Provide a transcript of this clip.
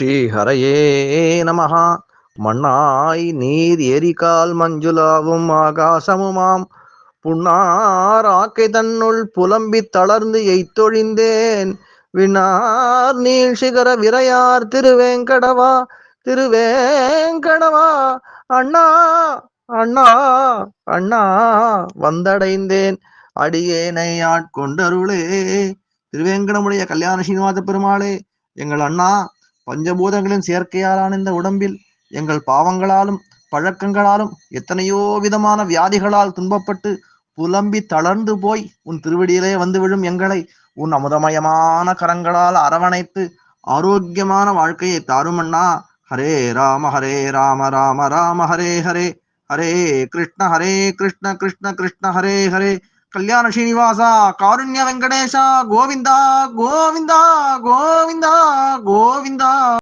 ஸ்ரீஹரையே நமஹா. மண்ணாய் நீர் எரிகால் மஞ்சுளாவும் ஆகாசமுமாம். புண்ணாராக்கை தன்னுள் புலம்பி தளர்ந்து எய்த்தொழிந்தேன். விண்ணார் நீள் சிகர விரையார் திருவேங்கடவா. திருவேங்கடவா. அண்ணா அண்ணா அண்ணா. வந்தடைந்தேன். அடியேனை ஆட்கொண்டருளே. திருவேங்கடமுடைய கல்யாண ஸ்ரீனிவாச பெருமாளே எங்கள் அண்ணா பஞ்சபூதங்களின் சேர்க்கையாலான இந்த உடம்பில் எங்கள் பாவங்களாலும் பழக்கங்களாலும் எத்தனையோ விதமான வியாதிகளால் துன்பப்பட்டு புலம்பி தளர்ந்து போய் உன் திருவடியிலே வந்து விழும் எங்களை உன் அமுதமயமான கரங்களால் அரவணைத்து ஆரோக்கியமான வாழ்க்கையை தாருமண்ணா. ஹரே ராம ஹரே ராம ராம ராம ஹரே ஹரே. ஹரே கிருஷ்ண ஹரே கிருஷ்ண கிருஷ்ண கிருஷ்ண ஹரே ஹரே. கல்யாண ஸ்ரீனிவாசா காருண்ய வெங்கடேஷா கோவிந்தா கோவிந்தா கோவிந்தா கோவிந்தா.